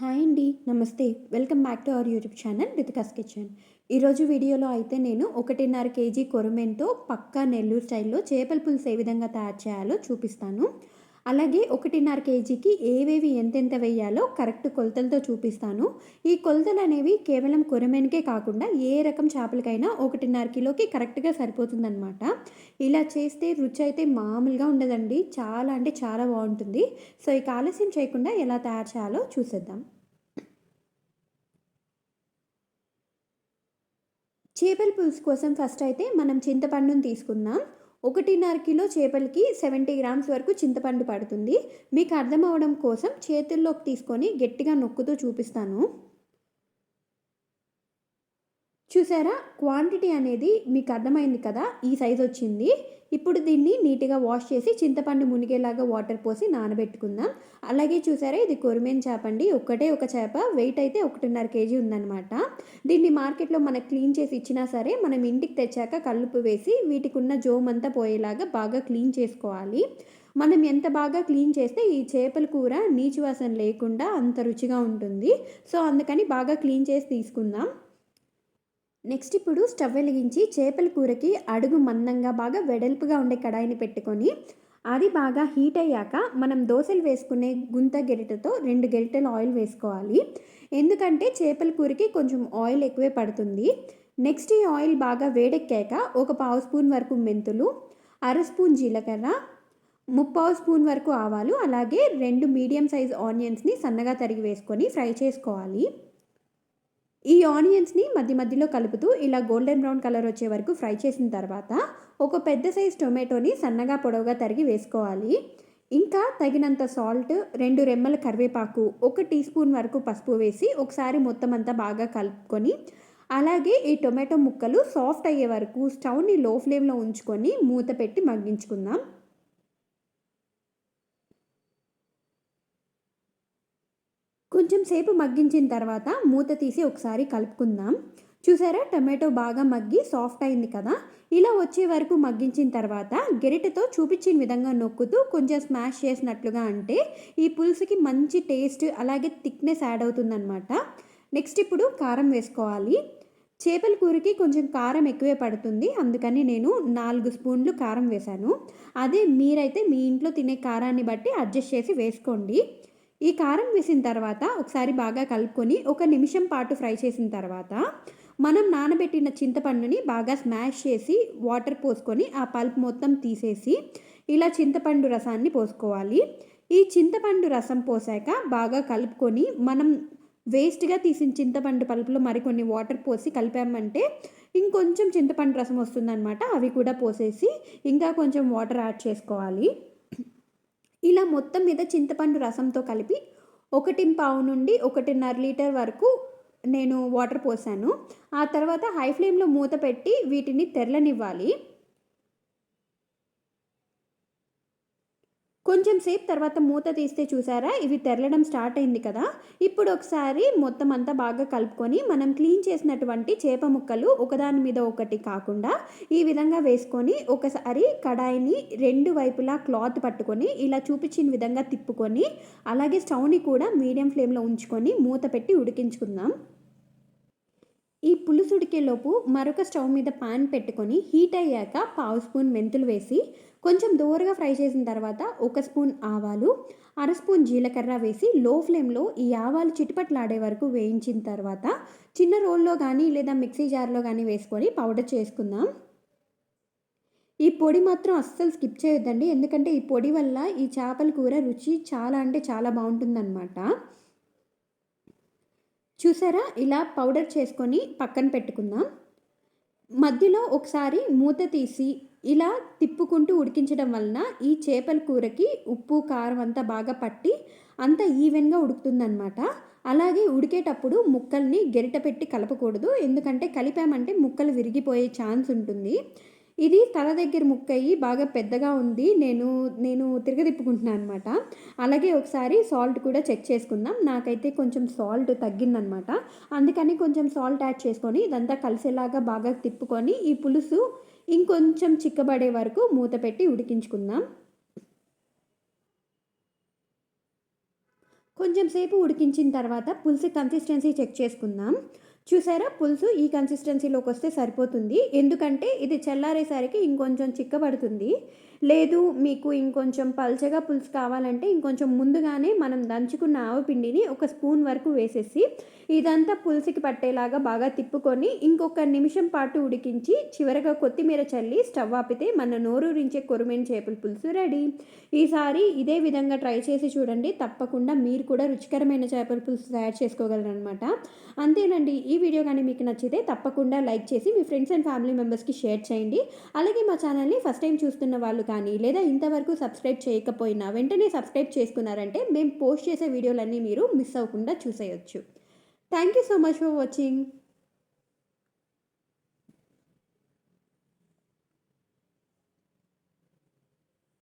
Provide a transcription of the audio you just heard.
Hi అండి నమస్తే. Welcome back to our YouTube channel Ritika's kitchen. ఈరోజు వీడియోలో అయితే నేను ఒకటిన్నర కేజీ కొరమేన్తో పక్కా నెల్లూరు స్టైల్లో చేపల పులుసు ఏ విధంగా తయారు చేయాలో చూపిస్తాను. అలాగే ఒకటిన్నర కేజీకి ఏవేవి ఎంతెంత వేయాలో కరెక్ట్ కొలతలతో చూపిస్తాను. ఈ కొలతలు అనేవి కేవలం కొరమెనకే కాకుండా ఏ రకం చేపలకైనా ఒకటిన్నర కిలోకి కరెక్ట్గా సరిపోతుందన్నమాట. ఇలా చేస్తే రుచి అయితే మామూలుగా ఉండదండి. చాలా అంటే చాలా బాగుంటుంది. సో ఇక ఆలస్యం చేయకుండా ఎలా తయారు చేయాలో చూసేద్దాం. చేపల పులుసు కోసం ఫస్ట్ అయితే మనం చింతపండుని తీసుకుందాం. ఒకటిన్నర కిలో చేపలకి సెవెంటీ గ్రామ్స్ వరకు చింతపండు పడుతుంది. మీకు అర్థం అవడం కోసం చేతుల్లోకి తీసుకొని గట్టిగా నొక్కుతూ చూపిస్తాను. చూసారా? క్వాంటిటీ అనేది మీకు అర్థమైంది కదా? ఈ సైజ్ వచ్చింది. ఇప్పుడు దీన్ని నీట్గా వాష్ చేసి చింతపండు మునిగేలాగా వాటర్ పోసి నానబెట్టుకుందాం. అలాగే చూసారా ఇది కొరిమేన్ చేప అండి. ఒక్కటే ఒక చేప వెయిట్ అయితే ఒకటిన్నర కేజీ ఉందన్నమాట. దీన్ని మార్కెట్లో మనకు క్లీన్ చేసి ఇచ్చినా సరే మనం ఇంటికి తెచ్చాక కల్లుపు వేసి వీటికి ఉన్న జోమంతా పోయేలాగా బాగా క్లీన్ చేసుకోవాలి. మనం ఎంత బాగా క్లీన్ చేస్తే ఈ చేపల కూర నీచు వాసన లేకుండా అంత రుచిగా ఉంటుంది. సో అందుకని బాగా క్లీన్ చేసి తీసుకుందాం. నెక్స్ట్ ఇప్పుడు స్టవ్ వెలిగించి చేపల కూరకి అడుగు మందంగా బాగా వెడల్పుగా ఉండే కడాయిని పెట్టుకొని అది బాగా హీట్ అయ్యాక మనం దోశలు వేసుకునే గుంత గెరిటతో రెండు గెరిటలు ఆయిల్ వేసుకోవాలి. ఎందుకంటే చేపల కూరకి కొంచెం ఆయిల్ ఎక్కువే పడుతుంది. నెక్స్ట్ ఈ ఆయిల్ బాగా వేడెక్కాక ఒక పావు స్పూన్ వరకు మెంతులు అర స్పూన్ జీలకర్ర ముప్పావు స్పూన్ వరకు ఆవాలు అలాగే రెండు మీడియం సైజ్ ఆనియన్స్ని సన్నగా తరిగి వేసుకొని ఫ్రై చేసుకోవాలి. ఈ ఆనియన్స్ని మధ్య మధ్యలో కలుపుతూ ఇలా గోల్డెన్ బ్రౌన్ కలర్ వచ్చే వరకు ఫ్రై చేసిన తర్వాత ఒక పెద్ద సైజ్ టొమాటోని సన్నగా పొడవుగా తరిగి వేసుకోవాలి. ఇంకా తగినంత సాల్ట్ రెండు రెమ్మల కరివేపాకు ఒక టీ స్పూన్ వరకు పసుపు వేసి ఒకసారి మొత్తం అంతా బాగా కలుపుకొని అలాగే ఈ టొమాటో ముక్కలు సాఫ్ట్ అయ్యే వరకు స్టవ్ని లో ఫ్లేమ్లో ఉంచుకొని మూత పెట్టి మగ్గించుకుందాం. కొంచెం సేపు మగ్గించిన తర్వాత మూత తీసి ఒకసారి కలుపుకుందాం. చూసారా? టమాటో బాగా మగ్గి సాఫ్ట్ అయింది కదా? ఇలా వచ్చే వరకు మగ్గించిన తర్వాత గెరిటతో చూపించిన విధంగా నొక్కుతూ కొంచెం స్మాష్ చేసినట్లుగా అంటే ఈ పులుసుకి మంచి టేస్ట్ అలాగే థిక్నెస్ యాడ్ అవుతుందన్నమాట. నెక్స్ట్ ఇప్పుడు కారం వేసుకోవాలి. చేపల కూరకి కొంచెం కారం ఎక్కువే పడుతుంది. అందుకని నేను నాలుగు స్పూన్లు కారం వేశాను. అదే మీరైతే మీ ఇంట్లో తినే కారాన్ని బట్టి అడ్జస్ట్ చేసి వేసుకోండి. ఈ కారం వేసిన తర్వాత ఒకసారి బాగా కలుపుకొని ఒక నిమిషం పాటు ఫ్రై చేసిన తర్వాత మనం నానబెట్టిన చింతపండుని బాగా స్మాష్ చేసి వాటర్ పోసుకొని ఆ పల్ప్ మొత్తం తీసేసి ఇలా చింతపండు రసాన్ని పోసుకోవాలి. ఈ చింతపండు రసం పోసాక బాగా కలుపుకొని మనం వేస్ట్గా తీసిన చింతపండు పలుపులో మరికొన్ని వాటర్ పోసి కలిపామంటే ఇంకొంచెం చింతపండు రసం వస్తుందన్నమాట. అవి కూడా పోసేసి ఇంకా కొంచెం వాటర్ యాడ్ చేసుకోవాలి. ఇలా మొత్తం మీద చింతపండు రసంతో కలిపి ఒకటి పావు నుండి ఒకటిన్నర లీటర్ వరకు నేను వాటర్ పోసాను. ఆ తర్వాత హై ఫ్లేమ్లో మూత పెట్టి వీటిని తెరలనివ్వాలి. కొంచెం సేపు తర్వాత మూత తీస్తే చూసారా? ఇవి తెరలడం స్టార్ట్ అయింది కదా. ఇప్పుడు ఒకసారి మొత్తం అంతా బాగా కలుపుకొని మనం క్లీన్ చేసినటువంటి చేప ముక్కలు ఒకదాని మీద ఒకటి కాకుండా ఈ విధంగా వేసుకొని ఒకసారి కడాయిని రెండు వైపులా క్లాత్ పట్టుకొని ఇలా చూపించిన విధంగా తిప్పుకొని అలాగే స్టవ్ని కూడా మీడియం ఫ్లేమ్లో ఉంచుకొని మూత పెట్టి ఉడికించుకుందాం. ఈ పులుసు ఉడికేలోపు మరొక స్టవ్ మీద పాన్ పెట్టుకొని హీట్ అయ్యాక పావు స్పూన్ మెంతులు వేసి కొంచెం దూరగా ఫ్రై చేసిన తర్వాత ఒక స్పూన్ ఆవాలు అర స్పూన్ జీలకర్ర వేసి లో ఫ్లేమ్లో ఈ ఆవాలు చిటిపట్లాడే వరకు వేయించిన తర్వాత చిన్న రోల్లో కానీ లేదా మిక్సీ జార్లో కానీ వేసుకొని పౌడర్ చేసుకుందాం. ఈ పొడి మాత్రం అస్సలు స్కిప్ చేయొద్దండి. ఎందుకంటే ఈ పొడి వల్ల ఈ చేపల కూర రుచి చాలా అంటే చాలా బాగుంటుందన్నమాట. చూసారా? ఇలా పౌడర్ చేసుకొని పక్కన పెట్టుకుందాం. మధ్యలో ఒకసారి మూత తీసి ఇలా తిప్పుకుంటూ ఉడికించడం వలన ఈ చేపల కూరకి ఉప్పు కారం అంతా బాగా పట్టి అంత ఈవెన్గా ఉడుకుతుందన్నమాట. అలాగే ఉడికేటప్పుడు ముక్కల్ని గెరిట పెట్టి కలపకూడదు. ఎందుకంటే కలిపామంటే ముక్కలు విరిగిపోయే ఛాన్స్ ఉంటుంది. ఇది తల దగ్గర ముక్కయ్యి బాగా పెద్దగా ఉంది. నేను నేను తిరగదిప్పుకుంటున్నాను అనమాట అలాగే ఒకసారి సాల్ట్ కూడా చెక్ చేసుకుందాం. నాకైతే కొంచెం సాల్ట్ తగ్గిందనమాట అందుకని కొంచెం సాల్ట్ యాడ్ చేసుకొని ఇదంతా కలిసేలాగా బాగా తిప్పుకొని ఈ పులుసు ఇంకొంచెం చిక్కబడే వరకు మూత పెట్టి ఉడికించుకుందాం. కొంచెం సేపు ఉడికించిన తర్వాత పులుసు కన్సిస్టెన్సీ చెక్ చేసుకుందాం. చూసారా? పులుసు ఈ కన్సిస్టెన్సీలోకి వస్తే సరిపోతుంది. ఎందుకంటే ఇది చల్లారేసరికి ఇంకొంచెం చిక్కబడుతుంది. లేదు మీకు ఇంకొంచెం పల్చగా పులుసు కావాలంటే ఇంకొంచెం ముందుగానే మనం దంచుకున్న ఆవపిండిని ఒక స్పూన్ వరకు వేసేసి ఇదంతా పులుసుకి పట్టేలాగా బాగా తిప్పుకొని ఇంకొక నిమిషం పాటు ఉడికించి చివరగా కొత్తిమీర చల్లి స్టవ్ ఆపితే మన నోరూరించే కొరుమైన చేపల పులుసు రెడీ. ఈసారి ఇదే విధంగా ట్రై చేసి చూడండి. తప్పకుండా మీరు కూడా రుచికరమైన చేపల పులుసు తయారు చేసుకోగలరనమాట అంతేనండి ఈ వీడియో కానీ మీకు నచ్చితే తప్పకుండా లైక్ చేసి మీ ఫ్రెండ్స్ అండ్ ఫ్యామిలీ మెంబర్స్కి షేర్ చేయండి. అలాగే మా ఛానల్ని ఫస్ట్ టైం చూస్తున్న వాళ్ళు కానీ లేదా ఇంతవరకు సబ్స్క్రైబ్ చేయకపోయినా వెంటనే సబ్స్క్రైబ్ చేసుకున్నారంటే మేము పోస్ట్ చేసే వీడియోలన్నీ మీరు మిస్ అవ్వకుండా చూసేయచ్చు. Thank you so much for watching